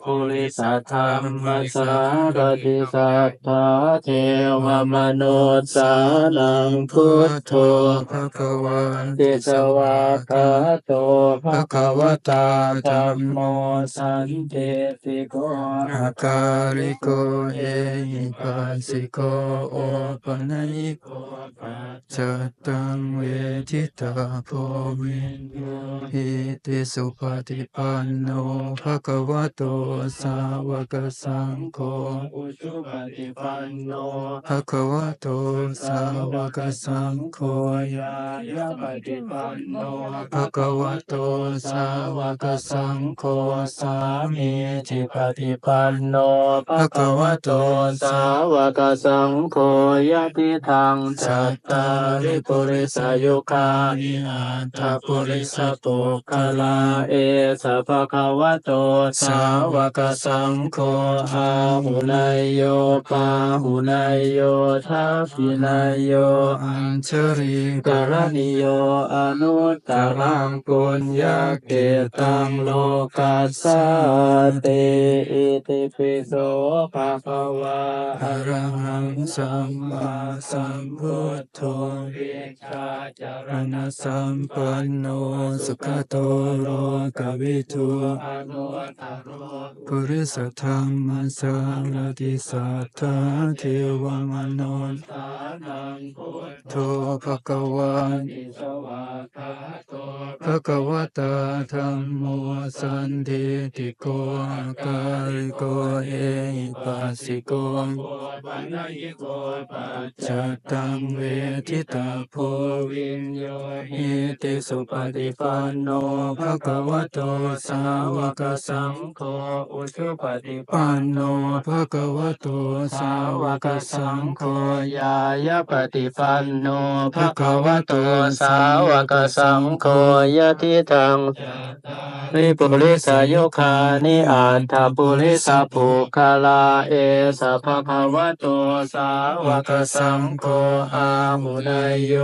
ปุริสัทธรรมสารติสัทธาเทวมนุษย์สานังพุทโธภะคะวันติสวาคาโตภะคะวตาธัมโมสันเตติโกอาการิโกเอหิปัสสิโกโอปัญญิโกปัจจตังเวทิตาโพวินโยหิติสุปฏิปันโนภะคะวะโตสาวกสังโฆอุชุปฏิปันโนภะคะวะโตสาวกสังโฆยายาปฏิปันโนภะคะวะโตสาวกสังโฆสามีจิปฏิปันโนภะคะวะโตสาวกสังโฆยะติทางจัตตาริปุริสายุคานิอัตถปุริสปุคคลาเอสะภะคะวะโตสาววกสังโฆอาหุนายโยปาหุนายโยทัพพินายโยอัญชริกรณิโยอนุตตรังปุญญาเกตังโลกัสสะเตอิติปิโสภะคะวะอรหังสัมมาสัมพุทโธวิชาจารณนัสสัมปันโนสุขโตโลกวิทูอนุตตรโรปุริสธรรมสารติสัทธาเทวมนุษย์สานังพุทโทภะควันธิสวาคาโตภะควตาธัมโมสันทิติโกการิโกเอปัสสิโกโกปัญญิโกปัจจตังเวทิตาโพวิญโยหิติสุปฏิปันโนภะควโตสาวกสังโฆอุชุปฏิปันโนภะคะวะโตสาวกสังโฆยายาปฏิปันโนภะคะวะโตสาวกสังโฆยะทิทังริปุริสยุคานิอัตถปุริสปุคลาเอสะภะคะวะโตสาวกสังโฆอาหุนายโย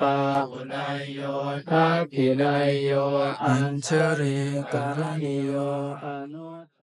ปาหุนายโยทัพพินายโยอัญชริกรณิโยอนุ